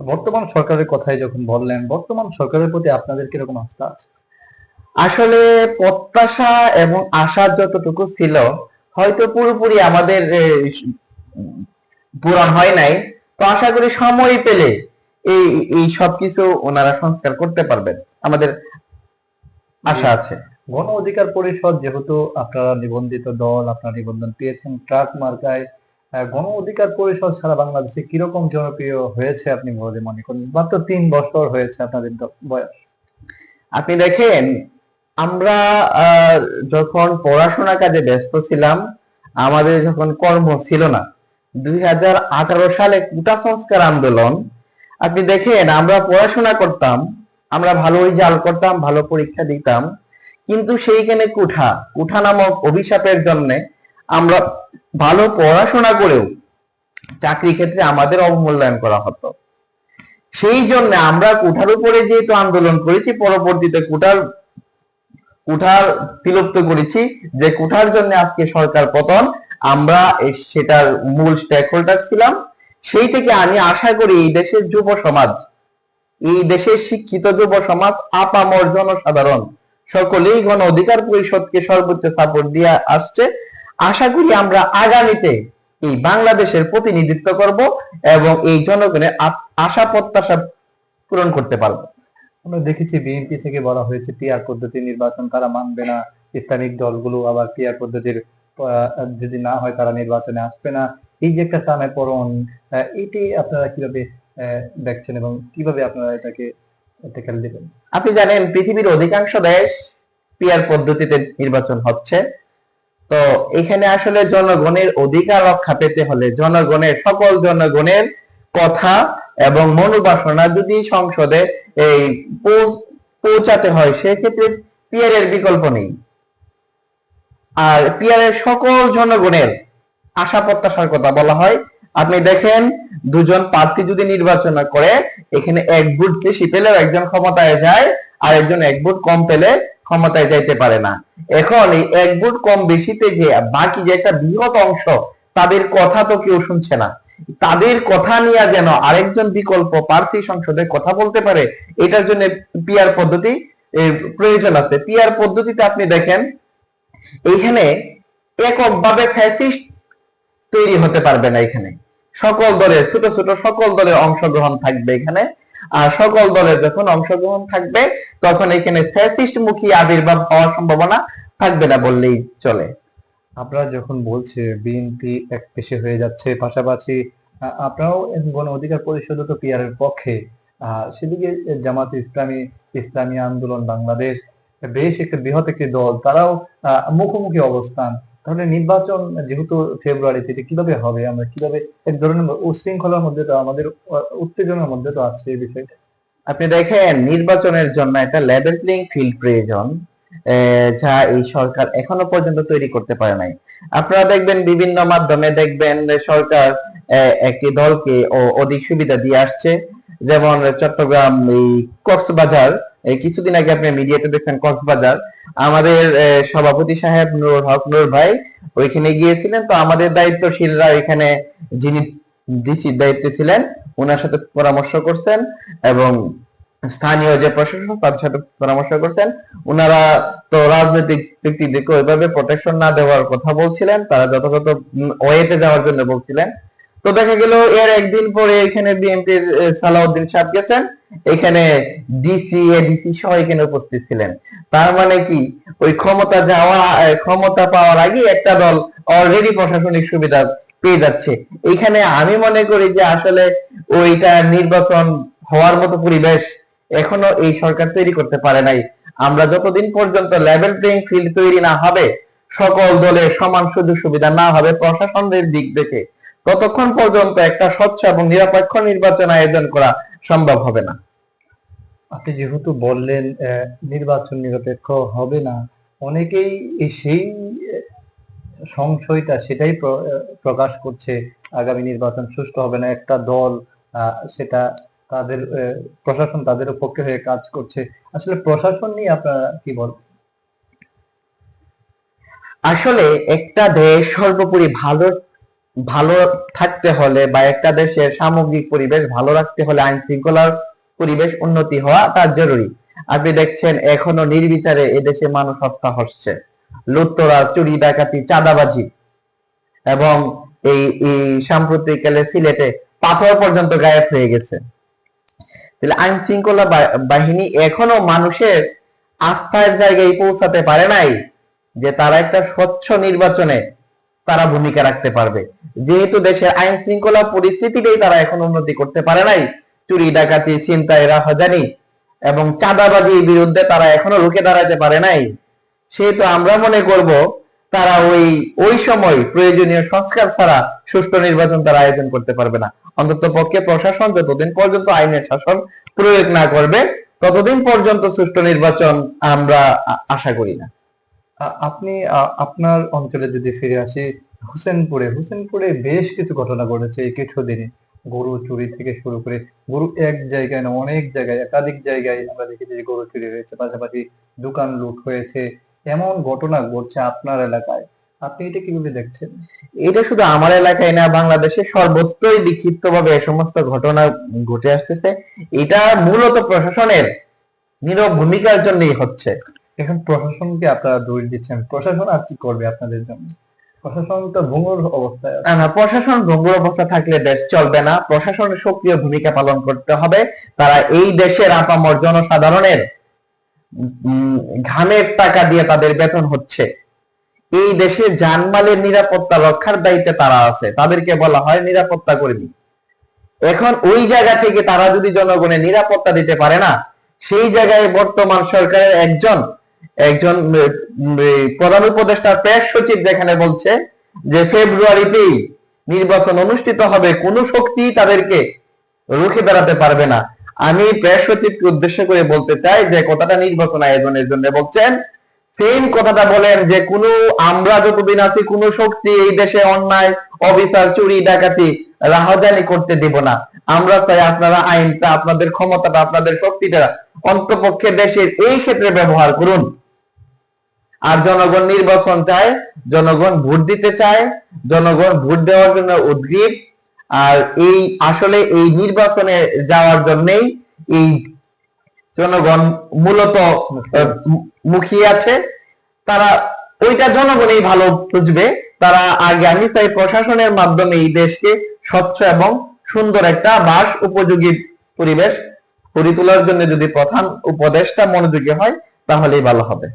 বর্তমান সরকারের কথাই যখন বললেন বর্তমান সরকারের প্রতি আপনাদের কীরকম আস্থা আছে? আসলে প্রত্যাশা এবং আশা যতটুকু ছিল হয়তো পুরোপুরি আমাদের পূরণ হয় নাই। তো আশা করি সময় পেলে এই এই সবকিছু ওনারা সংস্কার করতে পারবেন। আমাদের আশা আছে। গণ অধিকার পরিষদ যেহেতু আপনারা নিবন্ধিত দল আপনারা নিবন্ধন পেয়েছেন ট্রাক মার্কায় গণ অধিকার পরিষদ সারা বাংলাদেশে কীরকম জনপ্রিয় হয়েছে আপনি বলে মনে করেন? মাত্র তিন বছর হয়েছে আপনাদের বয়স। আপনি দেখেন, আমরা যখন পড়াশোনা কাজে ব্যস্ত ছিলাম, আমাদের যখন কর্ম ছিল না, দুই হাজার আঠারো সালে কুটা সংস্কার আন্দোলন, আপনি দেখেন, আমরা পড়াশোনা করতাম, আমরা ভালো রেজাল্ট করতাম, ভালো পরীক্ষা দিতাম, কিন্তু সেইখানে কুঠা কুঠা নামক অভিশাপের জন্য আমরা ভালো পড়াশোনা করেও চাকরি ক্ষেত্রে আমাদের অবমূল্যায়ন করা হতো। সেই জন্য আমরা কুঠার উপরে যেহেতু আন্দোলন করেছি, পরবর্তীতে কুঠার কুঠার বিলুপ্ত করেছি যে কুঠার জন্য আজকে সরকার পতন, আমরা সেটার মূল স্টেক হোল্ডার ছিলাম। সেই থেকে আমি আশা করি এই দেশের যুব সমাজ, এই দেশের শিক্ষিত যুব সমাজ, আপামর জনসাধারণ, সকলেই গণ অধিকার পরিষদকে সর্বোচ্চ সাপোর্ট দিয়ে আসছে। আশা করি আমরা আগামীতে এই বাংলাদেশের প্রতিনিধিত্ব করব এবং এই জনগণের আশা প্রত্যাশা পূরণ করতে পারব। আমরা দেখেছি বিএনপি থেকে বলা হয়েছে পিআর পদ্ধতি নির্বাচন তারা মানবে না ইসলামিক দলগুলো আবার পিআর পদ্ধতির যদি না হয় তারা নির্বাচনে আসবে না। এই যে একটা টানে পড়ন এটি আপনারা কীভাবে আহ, দেখছেন এবং কীভাবে আপনারা এটাকে দেবেন? আপনি জানেন পৃথিবীর অধিকাংশ দেশ পিয়ার পদ্ধতিতে নির্বাচন হচ্ছে। তো এখানে আসলে জনগণের অধিকার রক্ষা পেতে হলে জনগণের, সকল জনগণের কথা এবং মনোবাসনা যদি সংসদে এই পৌঁছাতে হয়, সেক্ষেত্রে পিয়ারের বিকল্প নেই। আর পিয়ারের সকল জনগণের আশা প্রত্যাশার কথা বলা হয়। আপনি দেখেন, দুজন প্রার্থী যদি নির্বাচন করে, এখানে এক ভোট বেশি পেলেও একজন ক্ষমতায় যায় আর একজন এক ভোট কম পেলে ক্ষমতায় যাইতে পারে না। এখন এই এক ভোট কম বেশিতে যে বাকি যে একটা বৃহৎ অংশ, তাদের কথা তো কেউ শুনছে না। তাদের কথা নিয়ে যেন আরেকজন বিকল্প প্রার্থী সংসদে কথা বলতে পারে, এটার জন্য পিআর পদ্ধতি প্রয়োজন আছে। পিয়ার পদ্ধতিতে আপনি দেখেন, এইখানে এককভাবে ফ্যাসিস্ট তৈরি হতে পারবে না এখানে। সকল দলের, ছোট ছোট সকল দলের অংশগ্রহণ থাকবে এখানে। সকল দলের যখন অংশগ্রহণ থাকবে, তখন এখানে ফ্যাসিস্ট মুখী আবির্ভাব হওয়ার সম্ভাবনা থাকবে না বললেই চলে। আপনারা যখন বলছে বিএনপি এক পেশে হয়ে যাচ্ছে, পাশাপাশি আপনারাও গণ অধিকার পরিষদ তো পিআর এর পক্ষে। সেদিকে জামাত ইসলামী ইসলামী আন্দোলন বাংলাদেশ, বেশ একটা বৃহৎ একটি দল, তারাও মুখোমুখি অবস্থান তাহলে নির্বাচন যেহেতু ফেব্রুয়ারিতে এটা কীভাবে হবে? আমরা কীভাবে, এক ধরনের উশৃঙ্খলার মধ্যে তো আমাদের, উত্তেজনার মধ্যে তো আছে এই বিষয়টা। আপনি দেখেন, নির্বাচনের জন্য একটা লেভেল ফিল্ড প্রয়োজন যা এই সরকার এখনও পর্যন্ত তৈরি করতে পারে নাই। আপনারা দেখবেন, বিভিন্ন মাধ্যমে দেখবেন সরকার একটি দলকে অধিক সুবিধা দিয়ে আসছে। যেমন চট্টগ্রাম, এই কক্সবাজার এই কিছুদিন আগে আপনি মিডিয়াতে দেখছেন কক্সবাজার। আমাদের সভাপতি সাহেব নুর হক। নূর ভাই, ওইখানে গিয়েছিলেন। তো আমাদের দায়িত্বশীলরা এখানে যিনি ডিসির দায়িত্বে ছিলেন ওনার সাথে পরামর্শ করছেন এবং স্থানীয় যে প্রশাসন তাদের সাথে পরামর্শ করছেন। ওনারা তো রাজনৈতিক ব্যক্তিদেরকে ওইভাবে প্রোটেকশন না দেওয়ার কথা বলছিলেন। তারা যথাযথ ওয়েতে যাওয়ার জন্য বলছিলেন। তো দেখা গেল, এর একদিন পরে এখানে বিএনপির সালাউদ্দিন সাহেব গেছেন। এখানে ডিসি এডিসি সহ এখানে উপস্থিত ছিলেন। তার মানে কি? ওই ক্ষমতা যাওয়া ক্ষমতা পাওয়ার আগে একটা দল অলরেডি প্রশাসনিক সুবিধা পেয়ে যাচ্ছে। এখানে আমি মনে করি যে আসলে ওইটা নির্বাচন হওয়ার মতো পরিবেশ এখনও এই সরকার তৈরি করতে পারে নাই। আমরা যতদিন পর্যন্ত লেভেল প্লেইং ফিল্ড তৈরি না হবে, সকল দলের সমান সুযোগ সুবিধা না হবে প্রশাসনের দিক থেকে ততক্ষণ পর্যন্ত একটা স্বচ্ছ এবং নিরপেক্ষ নির্বাচন আয়োজন করা সম্ভব হবে না। আপনি যেহেতু বললেন নির্বাচন নিরপেক্ষ হবে না, অনেকেই সেই সংশয়টা সেটাই প্রকাশ করছে, আগামী নির্বাচন সুষ্ঠু হবে না, একটা দল সেটা তাদের প্রশাসন তাদের পক্ষে হয়ে কাজ করছে। আসলে প্রশাসন নিয়ে আপনারা কি বল আসলে একটা দেশ সর্বোপরি ভালো ভালো থাকতে হলে বা একটা দেশের সামগ্রিক পরিবেশ ভালো রাখতে হলে আইন শৃঙ্খলার পরিবেশ উন্নতি হওয়া তার জরুরি। আপনি দেখছেন, এখনও নির্বিচারে এদেশে মানুষ হত্যা হচ্ছে। লুটতরা চুরি, ডাকাতি, চাঁদাবাজি এবং এই এই সাম্প্রতিককালে সিলেটে পাথর পর্যন্ত গায়েব হয়ে গেছে। তাহলে আইন শৃঙ্খলা বাহিনী এখনও মানুষের আস্থার জায়গায় পৌঁছাতে পারে নাই যে তারা একটা স্বচ্ছ নির্বাচনে তারা ভূমিকা রাখতে পারবে। যেহেতু দেশের আইন শৃঙ্খলা পরিস্থিতিতেই তারা এখন উন্নতি করতে পারে নাই চুরি, ডাকাতি, ছিনতাই, রাহাজানি এবং চাঁদাবাজির বিরুদ্ধে তারা এখনও রুখে দাঁড়াতে পারে নাই। সেহেতু আমরা মনে করব, তারা ওই ওই সময় প্রয়োজনীয় সংস্কার ছাড়া সুষ্ঠু নির্বাচন তারা আয়োজন করতে পারবে না। অন্তত পক্ষে প্রশাসন যতদিন পর্যন্ত আইনের শাসন প্রয়োগ না করবে, ততদিন পর্যন্ত সুষ্ঠু নির্বাচন আমরা আশা করি না। আপনি আপনার অঞ্চলে যদি ফিরে আসি, হোসেনপুরে হোসেনপুরে বেশ কিছু ঘটনা ঘটেছে এই কিছুদিনে। গরু চুরি থেকে শুরু করে গরু এক জায়গায় না অনেক জায়গায় একাধিক জায়গায় আমরা দেখেছি যে গরু চুরি হয়েছে পাশাপাশি দোকান লুট হয়েছে। এমন ঘটনা ঘটছে আপনার এলাকায়। আপনি এটা কীভাবে দেখছেন? এটা শুধু আমার এলাকায় না বাংলাদেশে সর্বত্রই বিক্ষিপ্ত ভাবে এই সমস্ত ঘটনা ঘটে আসতেছে। এটা মূলত প্রশাসনের নীরব ভূমিকার জন্যই হচ্ছে। এখন প্রশাসনকে আপনারা দোষ দিচ্ছেন। প্রশাসন আর কি করবে আপনাদের জন্য? প্রশাসন তো ভঙ্গুর প্রশাসন ভঙ্গুর অবস্থা থাকলে দেশ চলবে না। প্রশাসনের সক্রিয় ভূমিকা পালন করতে হবে। তারা এই দেশের আপামর জনসাধারণের ঘামের টাকা দিয়ে তাদের বেতন হচ্ছে। এই দেশের জানমালের নিরাপত্তা রক্ষার দায়িত্বে তারা আছে। তাদেরকে বলা হয় নিরাপত্তা কর্মী। এখন ওই জায়গা থেকে তারা যদি জনগণের নিরাপত্তা দিতে পারে না, সেই জায়গায় বর্তমান সরকারের একজন একজন প্রধান উপদেষ্টা প্রেস সচিব যেখানে বলছে যে ফেব্রুয়ারিতেই নির্বাচন অনুষ্ঠিত হবে, কোনো শক্তি তাদেরকে রুখে দাঁড়াতে পারবে না। আমি প্রেস সচিবকে উদ্দেশ্য করে বলতে চাই যে, কথাটা নির্বাচন আয়োজনের জন্য বলছেন সেম কথাটা বলেন যে কোনো আমরা যতদিন আছি, কোন শক্তি এই দেশে অন্যায়, অবিচার, চুরি, ডাকাতি, রাহাজানি করতে দিব না। আমরা চাই আপনারা আইনটা, আপনাদের ক্ষমতাটা, আপনাদের শক্তিটা অন্তপক্ষে দেশের এই ক্ষেত্রে ব্যবহার করুন। আর জনগণ নির্বাচন চায়, জনগণ ভোট দিতে চায়, জনগণ ভোট দেওয়ার জন্য উদ্গ্রীব। আর এই আসলে এই নির্বাচনে যাওয়ার জন্যই এই জনগণ মূলত মুখিয়ে আছে। তারা ওইটা জনগণই ভালো বুঝবে। তারা আগে আমি চাই প্রশাসনের মাধ্যমে এই দেশকে স্বচ্ছ এবং সুন্দর একটা বাস উপযোগী পরিবেশ গড়ে তোলার জন্য যদি প্রধান উপদেশটা মনোযোগী হয়, তাহলেই ভালো হবে।